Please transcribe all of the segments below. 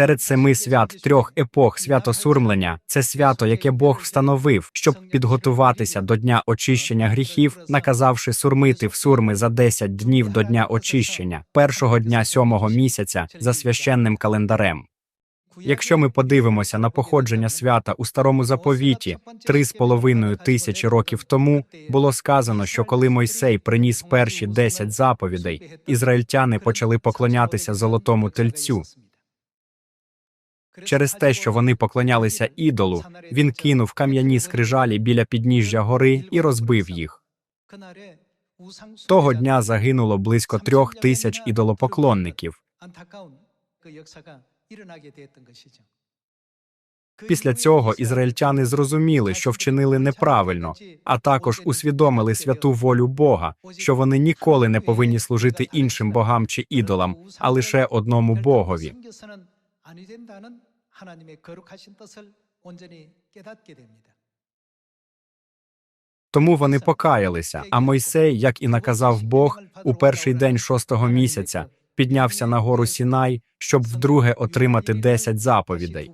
Серед семи свят трьох епох свято-сурмлення це свято, яке Бог встановив, щоб підготуватися до дня очищення гріхів, наказавши сурмити в сурми за 10 днів до дня очищення, першого дня сьомого місяця за священним календарем. Якщо ми подивимося на походження свята у старому заповіті, три з половиною тисячі років тому було сказано, що коли Мойсей приніс перші 10 заповідей, ізраїльтяни почали поклонятися золотому тельцю. Через те, що вони поклонялися ідолу, він кинув кам'яні скрижалі біля підніжжя гори і розбив їх. Того дня загинуло близько трьох тисяч ідолопоклонників. Після цього ізраїльтяни зрозуміли, що вчинили неправильно, а також усвідомили святу волю Бога, що вони ніколи не повинні служити іншим богам чи ідолам, а лише одному Богові. Тому вони покаялися. А Мойсей, як і наказав Бог, у перший день шостого місяця піднявся на гору Сінай, щоб вдруге отримати десять заповідей.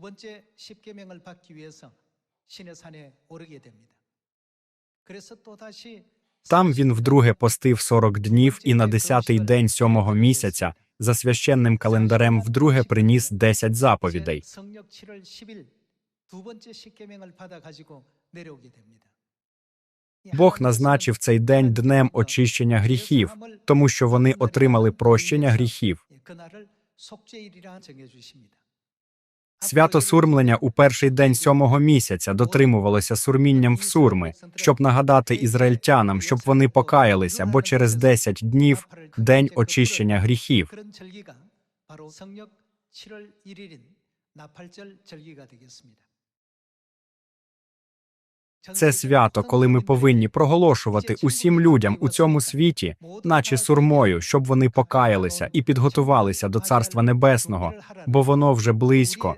Там він вдруге постив сорок днів і на десятий день сьомого місяця за священним календарем вдруге приніс десять заповідей. Бог назначив цей день днем очищення гріхів, тому що вони отримали прощення гріхів. Свято сурмлення у перший день сьомого місяця дотримувалося сурмінням в сурми, щоб нагадати ізраїльтянам, щоб вони покаялися, бо через 10 днів день очищення гріхів. Це свято, коли ми повинні проголошувати усім людям у цьому світі, наче сурмою, щоб вони покаялися і підготувалися до Царства Небесного, бо воно вже близько.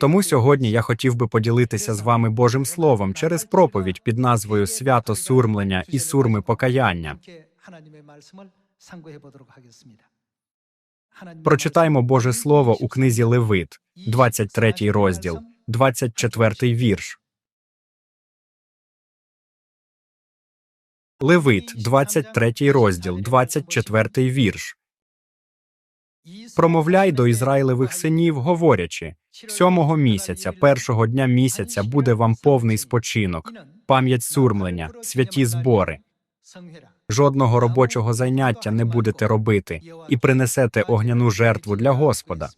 Тому сьогодні я хотів би поділитися з вами Божим Словом через проповідь під назвою Свято сурмлення і сурми покаяння. Прочитаймо Боже Слово у книзі Левит, 23 розділ, 24 вірш. Левит, 23 розділ, 24 вірш. Промовляй до Ізраїлевих синів, говорячи: сьомого місяця, першого дня місяця буде вам повний спочинок, пам'ять сурмлення, святі збори. Жодного робочого заняття не будете робити і принесете огняну жертву для Господа.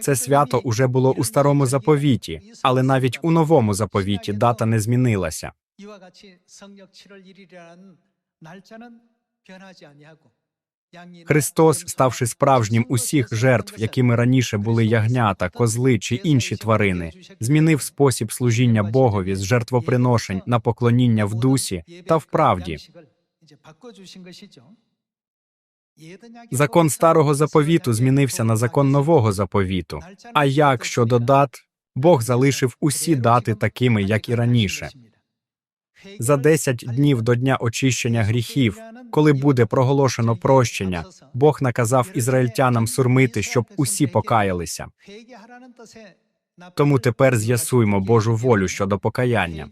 Це свято уже було у старому заповіті, але навіть у новому заповіті дата не змінилася. Христос, ставши справжнім усіх жертв, якими раніше були ягнята, козли чи інші тварини, змінив спосіб служіння Богові з жертвоприношень на поклоніння в дусі та в правді. Закон старого заповіту змінився на закон нового заповіту. А як щодо дат, Бог залишив усі дати такими, як і раніше. За 10 днів до дня очищення гріхів, коли буде проголошено прощення, Бог наказав ізраїльтянам сурмити, щоб усі покаялися. Тому тепер з'ясуймо Божу волю щодо покаяння.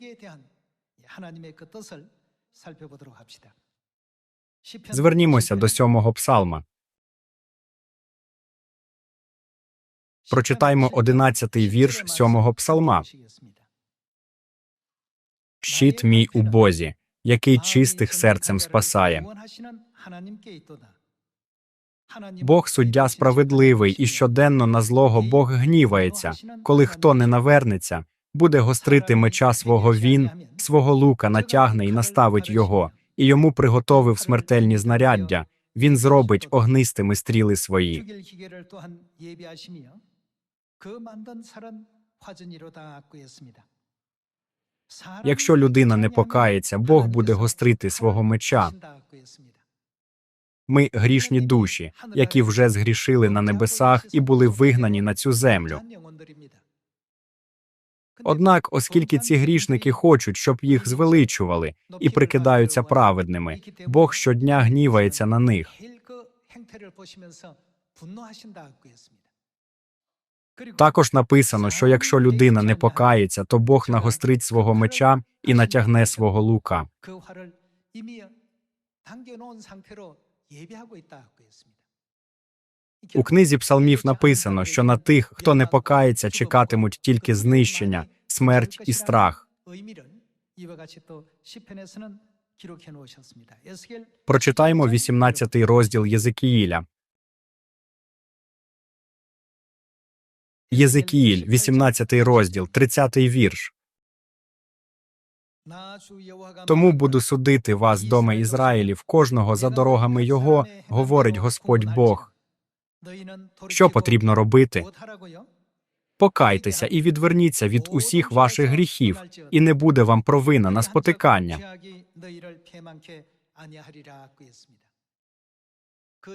Звернімося до сьомого псалма. Прочитаймо одинадцятий вірш сьомого псалма. Щит мій у Бозі, який чистих серцем спасає. Бог суддя справедливий, і щоденно на злого Бог гнівається. Коли хто не навернеться, буде гострити меча свого він, свого лука натягне і наставить його, і йому приготовив смертельні знаряддя. Він зробить огнистими стріли свої. Якщо людина не покається, Бог буде гострити свого меча. Ми грішні душі, які вже згрішили на небесах і були вигнані на цю землю. Однак, оскільки ці грішники хочуть, щоб їх звеличували і прикидаються праведними, Бог щодня гнівається на них. Також написано, що якщо людина не покається, то Бог нагострить свого меча і натягне свого лука. У книзі псалмів написано, що на тих, хто не покається, чекатимуть тільки знищення, смерть і страх. Прочитаємо 18 розділ Єзикіїля. Єзекіїль, 18 розділ, 30 вірш. Тому буду судити вас, доме Ізраїлів, кожного за дорогами його, говорить Господь Бог. Що потрібно робити? Покайтеся і відверніться від усіх ваших гріхів, і не буде вам провина на спотикання.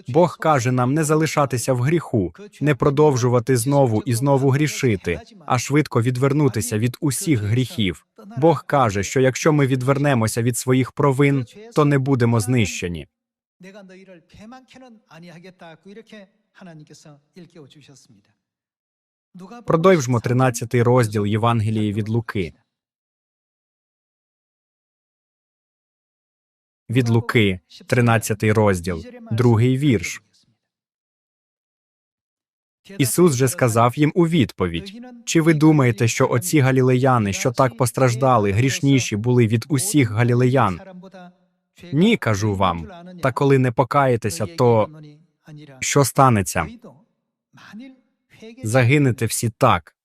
Бог каже нам не залишатися в гріху, не продовжувати знову і знову грішити, а швидко відвернутися від усіх гріхів. Бог каже, що якщо ми відвернемося від своїх провин, то не будемо знищені. Продовжмо 13 розділ Євангелії від Луки. Від Луки, 13 розділ, другий вірш. Ісус же сказав їм у відповідь: Чи ви думаєте, що оці галілеяни, що так постраждали, грішніші були від усіх галілеян? Ні, кажу вам. Та коли не покаєтеся, то що станеться? Загинете всі так.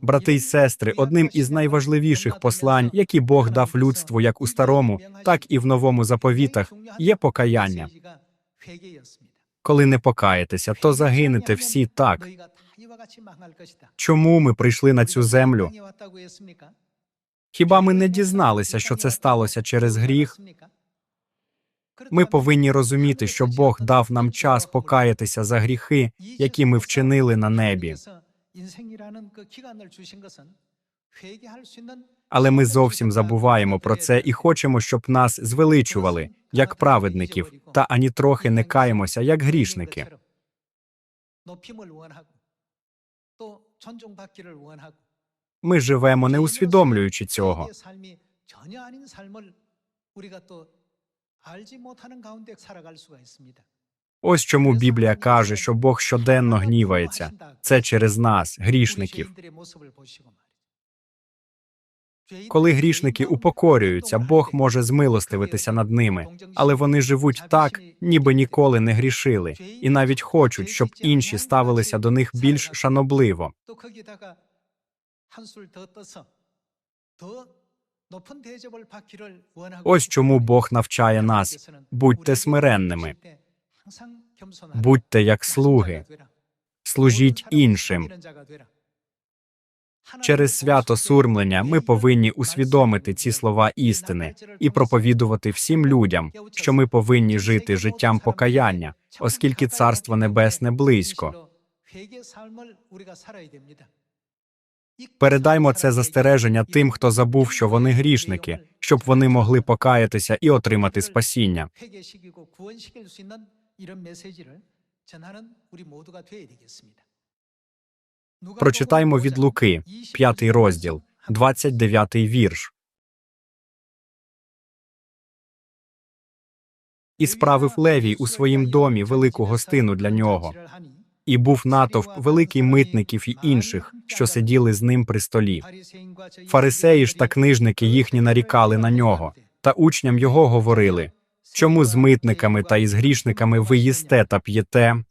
Брати й сестри, одним із найважливіших послань, які Бог дав людству як у старому, так і в новому заповітах, є покаяння. Коли не покаєтеся, то загинете всі так. Чому ми прийшли на цю землю? Хіба ми не дізналися, що це сталося через гріх? Ми повинні розуміти, що Бог дав нам час покаятися за гріхи, які ми вчинили на небі. Але ми зовсім забуваємо про це і хочемо, щоб нас звеличували як праведників, та ані трохи не каємося як грішники. Ми живемо, не усвідомлюючи цього. Ось чому Біблія каже, що Бог щоденно гнівається. Це через нас, грішників. Коли грішники упокорюються, Бог може змилостивитися над ними, але вони живуть так, ніби ніколи не грішили, і навіть хочуть, щоб інші ставилися до них більш шанобливо. Ось чому Бог навчає нас будьте смиренними, будьте як слуги, служіть іншим. Через свято сурмлення ми повинні усвідомити ці слова істини і проповідувати всім людям, що ми повинні жити життям покаяння, оскільки Царство Небесне близько. Передаймо це застереження тим, хто забув, що вони грішники, щоб вони могли покаятися і отримати спасіння. Прочитаймо від Луки, 5 розділ, 29 вірш. І справив Левій у своїм домі велику гостину для нього. І був натовп великий митників і інших, що сиділи з ним при столі. Фарисеї ж та книжники їхні нарікали на нього, та учням його говорили чому з митниками та із грішниками ви їсте та п'єте?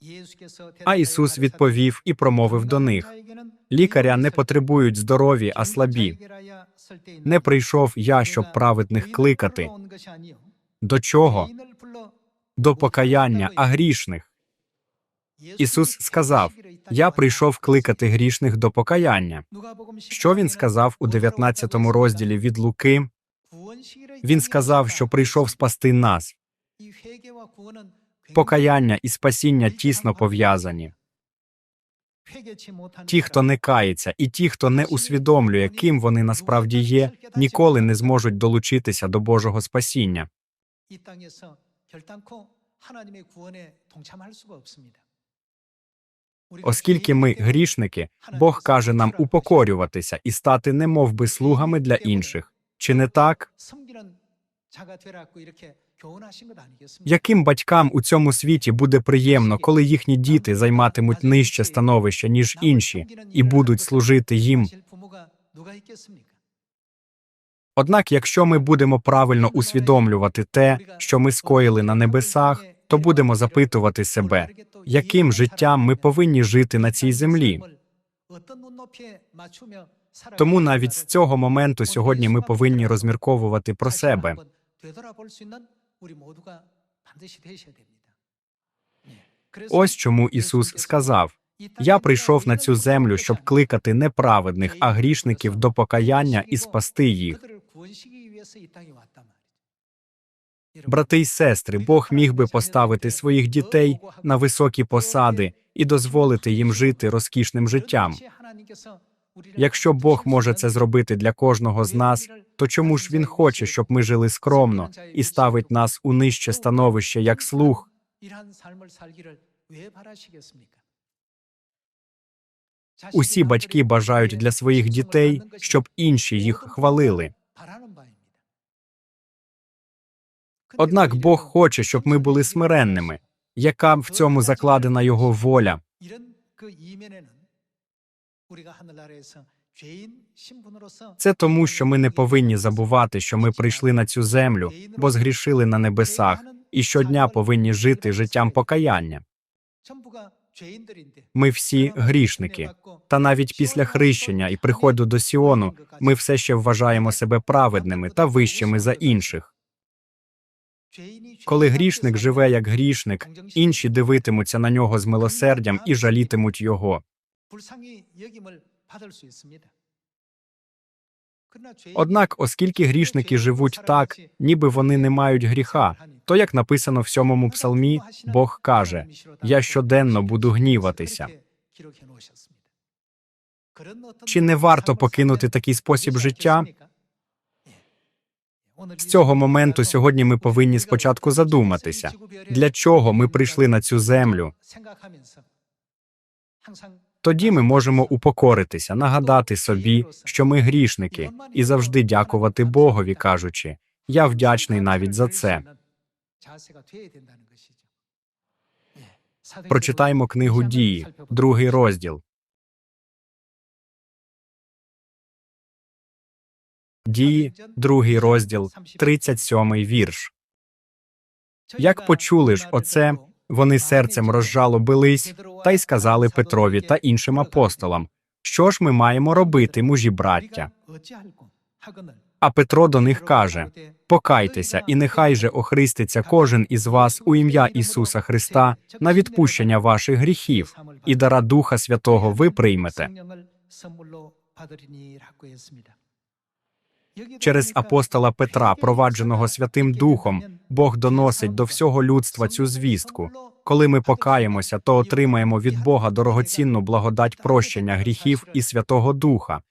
А Ісус відповів і промовив до них: Лікаря не потребують здорові, а слабі. Не прийшов я, щоб праведних кликати. До чого? До покаяння, а грішних. Ісус сказав: Я прийшов кликати грішних до покаяння. Що він сказав у 19 розділі від Луки? Він сказав, що прийшов спасти нас. Покаяння і спасіння тісно пов'язані. Ті, хто не кається, і ті, хто не усвідомлює, ким вони насправді є, ніколи не зможуть долучитися до Божого спасіння. Оскільки ми грішники, Бог каже нам упокорюватися і стати немовби слугами для інших. Чи не так? Яким батькам у цьому світі буде приємно, коли їхні діти займатимуть нижче становище, ніж інші, і будуть служити їм? Однак, якщо ми будемо правильно усвідомлювати те, що ми скоїли на небесах, то будемо запитувати себе, яким життям ми повинні жити на цій землі. Тому навіть з цього моменту сьогодні ми повинні розмірковувати про себе. Ось чому Ісус сказав: Я прийшов на цю землю, щоб кликати не праведних, а грішників до покаяння і спасти їх. Брати й сестри, Бог міг би поставити своїх дітей на високі посади і дозволити їм жити розкішним життям. Якщо Бог може це зробити для кожного з нас, то чому ж він хоче, щоб ми жили скромно і ставить нас у нижче становище як слуг? Усі батьки бажають для своїх дітей, щоб інші їх хвалили. Однак Бог хоче, щоб ми були смиренними. Яка в цьому закладена його воля? Це тому, що ми не повинні забувати, що ми прийшли на цю землю, бо згрішили на небесах, і щодня повинні жити життям покаяння. Ми всі грішники. Та навіть після хрещення і приходу до Сіону ми все ще вважаємо себе праведними та вищими за інших. Коли грішник живе як грішник, інші дивитимуться на нього з милосердям і жалітимуть його. Однак, оскільки грішники живуть так, ніби вони не мають гріха, то як написано в сьомому псалмі, Бог каже: Я щоденно буду гніватися. Чи не варто покинути такий спосіб життя? З цього моменту сьогодні ми повинні спочатку задуматися, для чого ми прийшли на цю землю. Тоді ми можемо упокоритися, нагадати собі, що ми грішники, і завжди дякувати Богові, кажучи, я вдячний навіть за це. Прочитаймо книгу дії, другий розділ. Дії, другий розділ, 37-й вірш. Як почули ж оце, вони серцем розжалобились та й сказали Петрові та іншим апостолам, що ж ми маємо робити, мужі браття? А Петро до них каже: Покайтеся, і нехай же охриститься кожен із вас у ім'я Ісуса Христа на відпущення ваших гріхів, і дара Духа Святого ви приймете через апостола Петра, провадженого Святим Духом, Бог доносить до всього людства цю звістку. Коли ми покаємося, то отримаємо від Бога дорогоцінну благодать прощення гріхів і Святого Духа.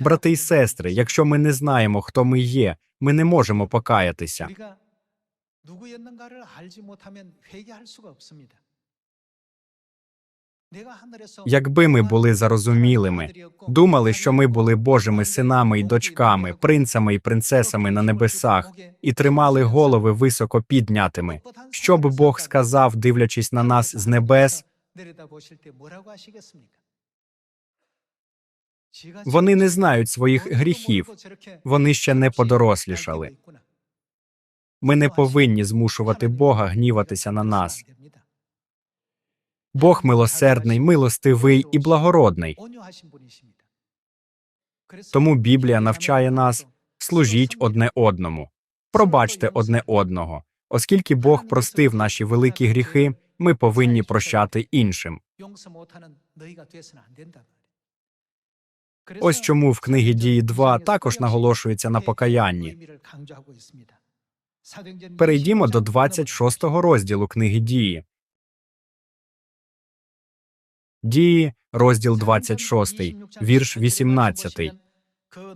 Брати і сестри, якщо ми не знаємо, хто ми є, ми не можемо покаятися. Якби ми були зарозумілими, думали, що ми були Божими синами і дочками, принцами і принцесами на небесах, і тримали голови високо піднятими. Що б Бог сказав, дивлячись на нас з небес, Вони не знають своїх гріхів, вони ще не подорослішали. Ми не повинні змушувати Бога гніватися на нас. Бог милосердний, милостивий і благородний. Тому Біблія навчає нас служіть одне одному, пробачте одне одного. Оскільки Бог простив наші великі гріхи, ми повинні прощати іншим. Ось чому в книгі дії 2 також наголошується на покаянні. Перейдімо до 26 розділу книги Дії. Дії, розділ 26, вірш 18.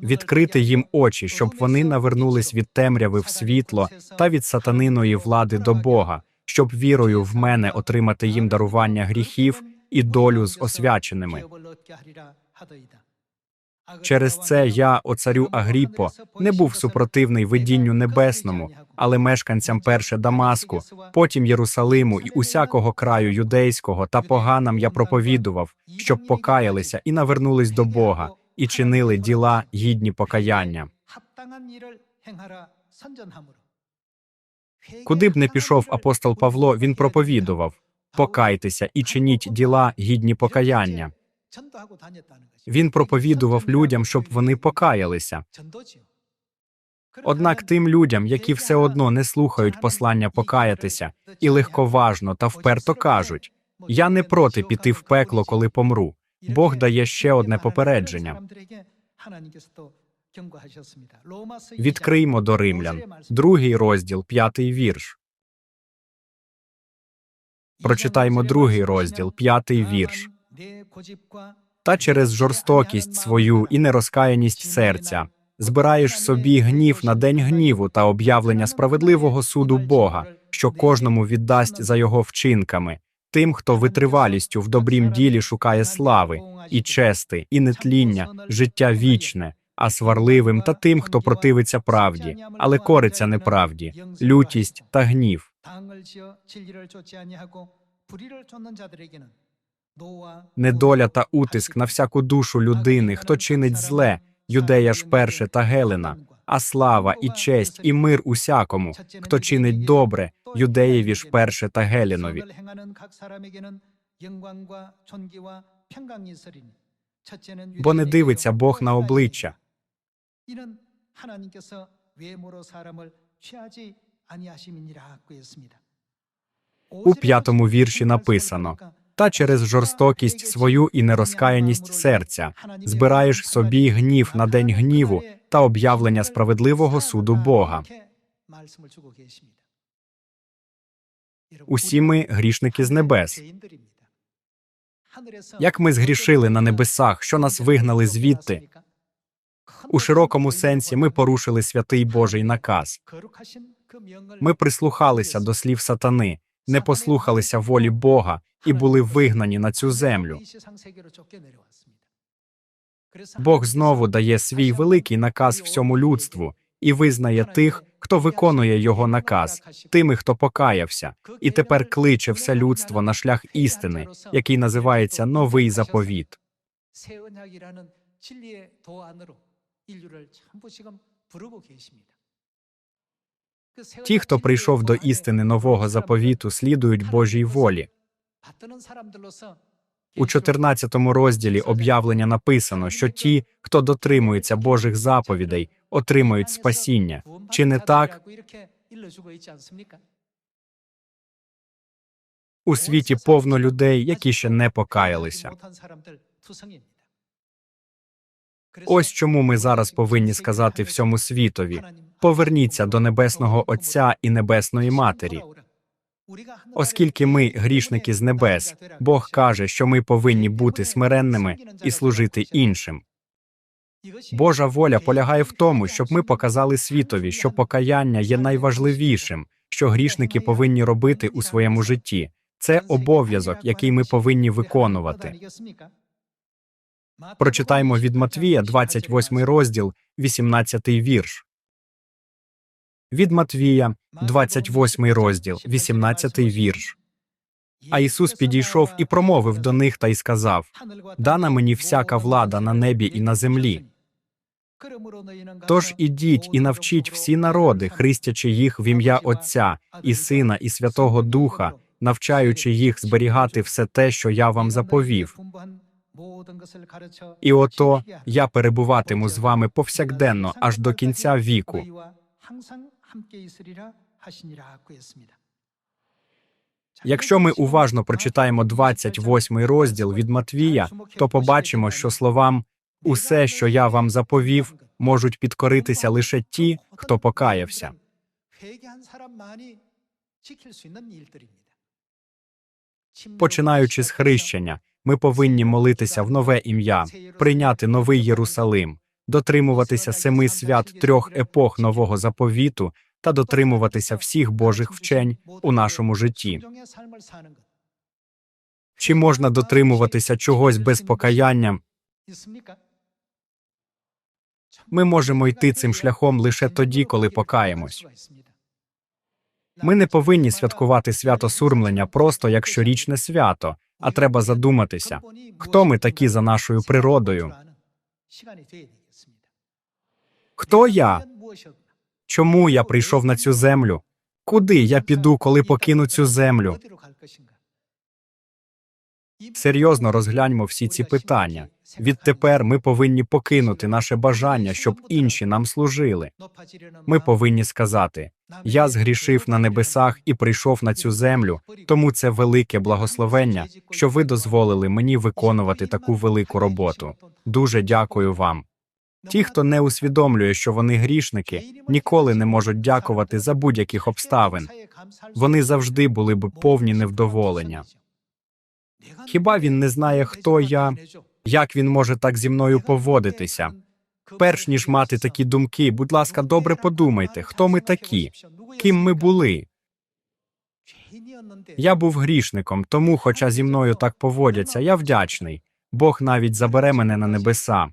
Відкрити їм очі, щоб вони навернулись від темряви в світло та від сатаниної влади до Бога, щоб вірою в мене отримати їм дарування гріхів і долю з освяченими. Через це я, о царю Агріппо, не був супротивний видінню небесному, але мешканцям перше Дамаску, потім Єрусалиму і усякого краю юдейського та поганам я проповідував, щоб покаялися і навернулись до Бога, і чинили діла гідні покаяння. Куди б не пішов апостол Павло, він проповідував: покайтеся і чиніть діла гідні покаяння. Він проповідував людям, щоб вони покаялися. Однак тим людям, які все одно не слухають послання покаятися і легковажно та вперто кажуть: Я не проти піти в пекло, коли помру. Бог дає ще одне попередження. Відкриймо до римлян, другий розділ, п'ятий вірш. Прочитаймо другий розділ, п'ятий вірш. Та через жорстокість свою і нерозкаяність серця збираєш собі гнів на день гніву та об'явлення справедливого суду Бога, що кожному віддасть за його вчинками, тим, хто витривалістю в добрім ділі шукає слави, і чести, і нетління, життя вічне, а сварливим та тим, хто противиться правді, але кориться неправді, лютість та гнів. Недоля та утиск на всяку душу людини, хто чинить зле, юдея ж перше та Гелена, а слава і честь, і мир усякому, хто чинить добре, юдеєві ж перше та Геленові. Бо не дивиться Бог на обличчя. У п'ятому вірші написано та через жорстокість свою і нерозкаяність серця збираєш собі гнів на день гніву та об'явлення справедливого суду Бога. Усі ми грішники з небес. Як ми згрішили на небесах, що нас вигнали звідти? У широкому сенсі ми порушили святий Божий наказ. Ми прислухалися до слів сатани, не послухалися волі Бога і були вигнані на цю землю. Бог знову дає свій великий наказ всьому людству і визнає тих, хто виконує його наказ, тими, хто покаявся, і тепер кличе все людство на шлях істини, який називається новий заповіт. Ті, хто прийшов до істини нового заповіту, слідують Божій волі. У 14 розділі об'явлення написано, що ті, хто дотримується Божих заповідей, отримають спасіння. Чи не так? У світі повно людей, які ще не покаялися. Ось чому ми зараз повинні сказати всьому світові: поверніться до небесного Отця і Небесної Матері. Оскільки ми грішники з небес, Бог каже, що ми повинні бути смиренними і служити іншим. Божа воля полягає в тому, щоб ми показали світові, що покаяння є найважливішим, що грішники повинні робити у своєму житті. Це обов'язок, який ми повинні виконувати. Прочитаймо від Матвія, 28 розділ, 18 вірш. Від Матвія, 28 розділ, 18 вірш. А Ісус підійшов і промовив до них та й сказав: Дана мені всяка влада на небі і на землі. Тож ідіть і навчіть всі народи, хрестячи їх в ім'я Отця і Сина, і Святого Духа, навчаючи їх зберігати все те, що я вам заповів. І ото я перебуватиму з вами повсякденно аж до кінця віку. Якщо ми уважно прочитаємо 28 розділ від Матвія, то побачимо, що словам усе, що я вам заповів, можуть підкоритися лише ті, хто покаявся. Починаючи з хрещення, ми повинні молитися в нове ім'я, прийняти новий Єрусалим, дотримуватися семи свят трьох епох нового заповіту та дотримуватися всіх Божих вчень у нашому житті. Чи можна дотримуватися чогось без покаяння? Ми можемо йти цим шляхом лише тоді, коли покаємось. Ми не повинні святкувати свято сурмлення просто як щорічне свято, а треба задуматися, хто ми такі за нашою природою, хто я, чому я прийшов на цю землю, куди я піду, коли покину цю землю. Серйозно розгляньмо всі ці питання. Відтепер ми повинні покинути наше бажання, щоб інші нам служили. Ми повинні сказати: Я згрішив на небесах і прийшов на цю землю, тому це велике благословення, що ви дозволили мені виконувати таку велику роботу. Дуже дякую вам. Ті, хто не усвідомлює, що вони грішники, ніколи не можуть дякувати за будь-яких обставин. Вони завжди були б повні невдоволення. Хіба він не знає, хто я, як він може так зі мною поводитися? Перш ніж мати такі думки, будь ласка, добре подумайте, хто ми такі, ким ми були. Я був грішником, тому, хоча зі мною так поводяться, я вдячний. Бог навіть забере мене на небеса.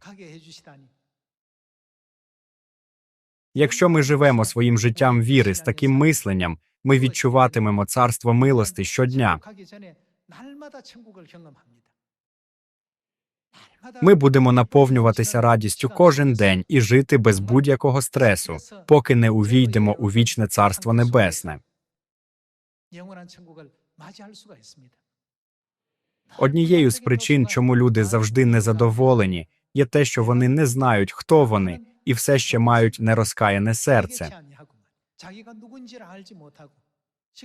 Якщо ми живемо своїм життям віри з таким мисленням, ми відчуватимемо царство милости щодня. Ми будемо наповнюватися радістю кожен день і жити без будь-якого стресу, поки не увійдемо у вічне царство небесне. Однією з причин, чому люди завжди незадоволені, є те, що вони не знають, хто вони, і все ще мають нерозкаяне серце.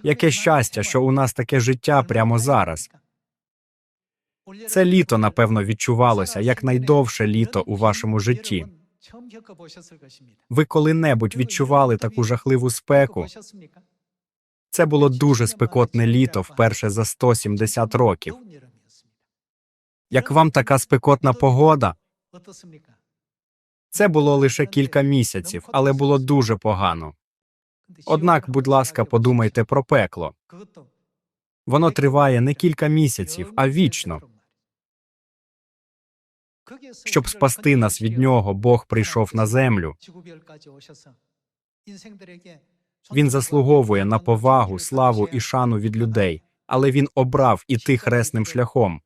Яке щастя, що у нас таке життя прямо зараз. Це літо, напевно, відчувалося як найдовше літо у вашому житті. Ви коли-небудь відчували таку жахливу спеку? Це було дуже спекотне літо вперше за 170 років. Як вам така спекотна погода? Це було лише кілька місяців, але було дуже погано. Однак, будь ласка, подумайте про пекло. Воно триває не кілька місяців, а вічно. Щоб спасти нас від нього, Бог прийшов на землю. Він заслуговує на повагу, славу і шану від людей, але він обрав іти хресним шляхом.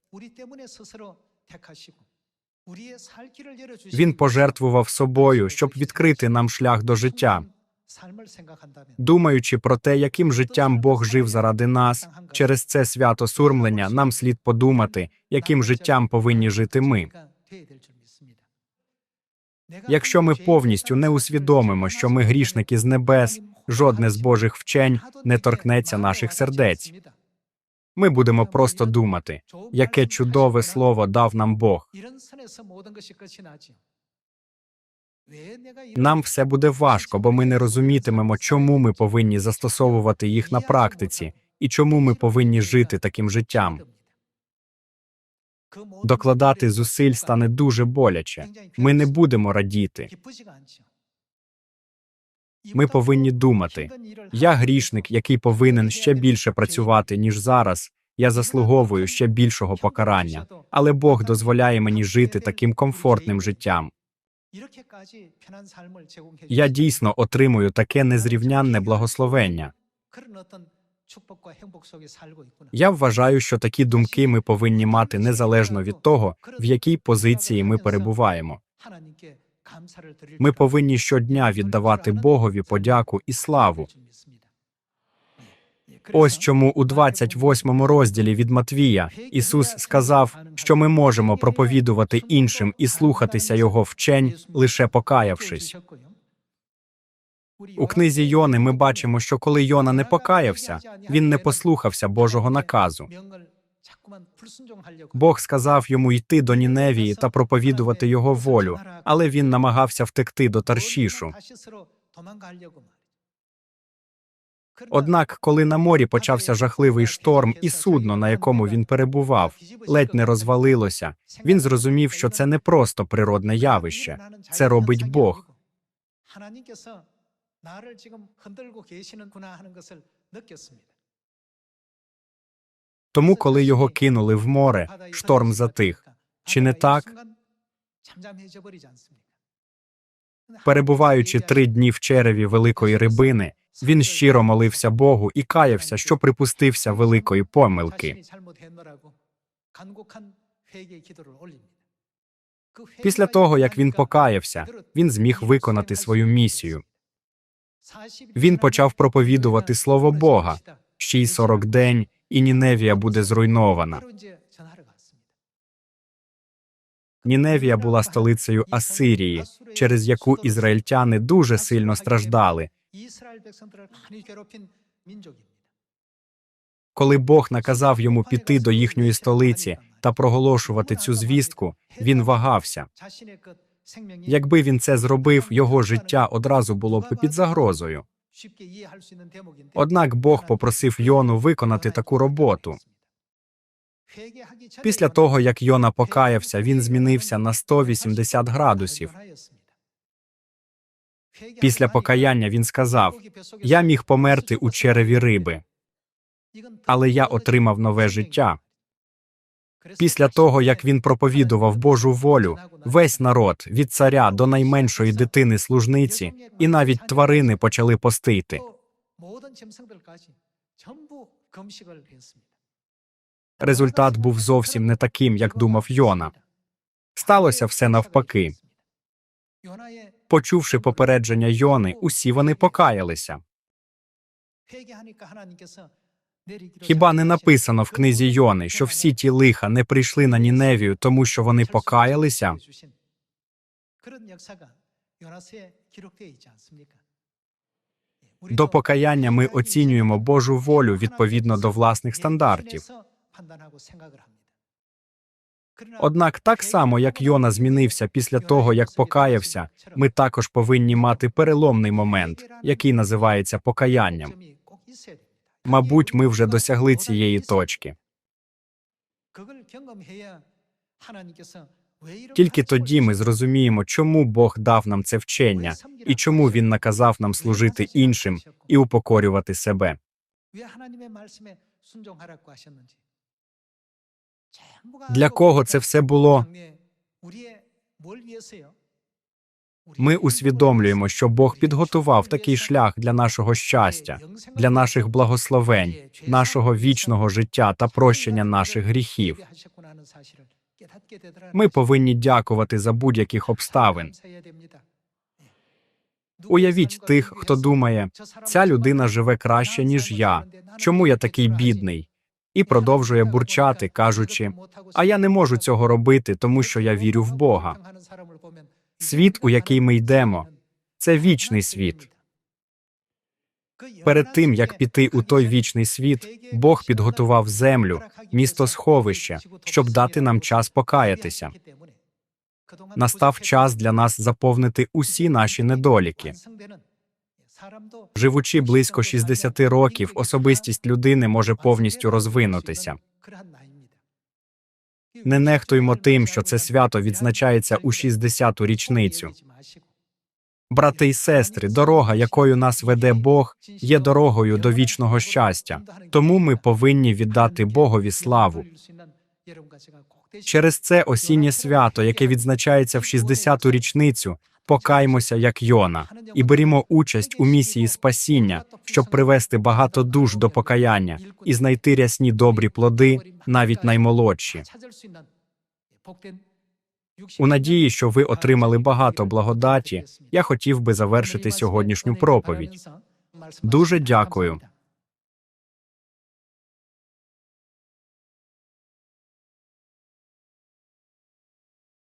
Він пожертвував собою, щоб відкрити нам шлях до життя. Думаючи про те, яким життям Бог жив заради нас, через це свято сурмлення нам слід подумати, яким життям повинні жити ми. Якщо ми повністю не усвідомимо, що ми грішники з небес, жодне з Божих вчень не торкнеться наших сердець. Ми будемо просто думати, яке чудове слово дав нам Бог. Нам все буде важко, бо ми не розумітимемо, чому ми повинні застосовувати їх на практиці і чому ми повинні жити таким життям. Докладати зусиль стане дуже боляче. Ми не будемо радіти. Ми повинні думати. Я грішник, який повинен ще більше працювати, ніж зараз. Я заслуговую ще більшого покарання, але Бог дозволяє мені жити таким комфортним життям. Я дійсно отримую таке незрівнянне благословення. Я вважаю, що такі думки ми повинні мати незалежно від того, в якій позиції ми перебуваємо. Ми повинні щодня віддавати Богові подяку і славу. Ось чому у 28 розділі від Матвія Ісус сказав, що ми можемо проповідувати іншим і слухатися Його вчень, лише покаявшись. У книзі Йони ми бачимо, що коли Йона не покаявся, він не послухався Божого наказу. Бог сказав йому йти до Ніневії та проповідувати його волю, але він намагався втекти до Таршішу. Однак, коли на морі почався жахливий шторм, і судно, на якому він перебував, ледь не розвалилося, він зрозумів, що це не просто природне явище, це робить Бог. 하나님께서 나를 지금 흔들고 계시는구나 하는 것을 느꼈습니다. Тому, коли його кинули в море, шторм затих. Чи не так? Перебуваючи три дні в череві великої рибини, він щиро молився Богу і каявся, що припустився великої помилки. Після того, як він покаявся, він зміг виконати свою місію. Він почав проповідувати слово Бога. Ще й 40 день, і Ніневія буде зруйнована. Ніневія була столицею Асирії, через яку ізраїльтяни дуже сильно страждали. Коли Бог наказав йому піти до їхньої столиці та проголошувати цю звістку, він вагався. Якби він це зробив, його життя одразу було б під загрозою. Однак Бог попросив Йону виконати таку роботу. Після того, як Йона покаявся, він змінився на 180 градусів. Після покаяння він сказав: Я міг померти у череві риби, але я отримав нове життя. Після того, як він проповідував Божу волю, весь народ від царя до найменшої дитини служниці, і навіть тварини почали постити. Результат був зовсім не таким, як думав Йона. Сталося все навпаки. Почувши попередження Йони, усі вони покаялися. Хіба не написано в книзі Йони, що всі ті лиха не прийшли на Ніневію, тому що вони покаялися? До покаяння ми оцінюємо Божу волю відповідно до власних стандартів. Однак, так само як Йона змінився після того, як покаявся, ми також повинні мати переломний момент, який називається покаянням. Мабуть, ми вже досягли цієї точки. Тільки тоді ми зрозуміємо, чому Бог дав нам це вчення і чому він наказав нам служити іншим і упокорювати себе. Для кого це все було? Ми усвідомлюємо, що Бог підготував такий шлях для нашого щастя, для наших благословень, нашого вічного життя та прощення наших гріхів. Ми повинні дякувати за будь-яких обставин. Уявіть тих, хто думає, ця людина живе краще, ніж я. Чому я такий бідний? І продовжує бурчати, кажучи: а я не можу цього робити, тому що я вірю в Бога. Світ, у який ми йдемо, це вічний світ. Перед тим як піти у той вічний світ, Бог підготував землю, місто сховище, щоб дати нам час покаятися. Настав час для нас заповнити усі наші недоліки. Живучи близько 60 років, особистість людини може повністю розвинутися. Не нехтуймо тим, що це свято відзначається у 60-ту річницю. Брати й сестри, дорога, якою нас веде Бог, є дорогою до вічного щастя. Тому ми повинні віддати Богові славу. Через це осіннє свято, яке відзначається в 60-ту річницю, покаймося як Йона і берімо участь у місії спасіння, щоб привести багато душ до покаяння і знайти рясні добрі плоди, навіть наймолодші. У надії, що ви отримали багато благодаті, я хотів би завершити сьогоднішню проповідь. Дуже дякую.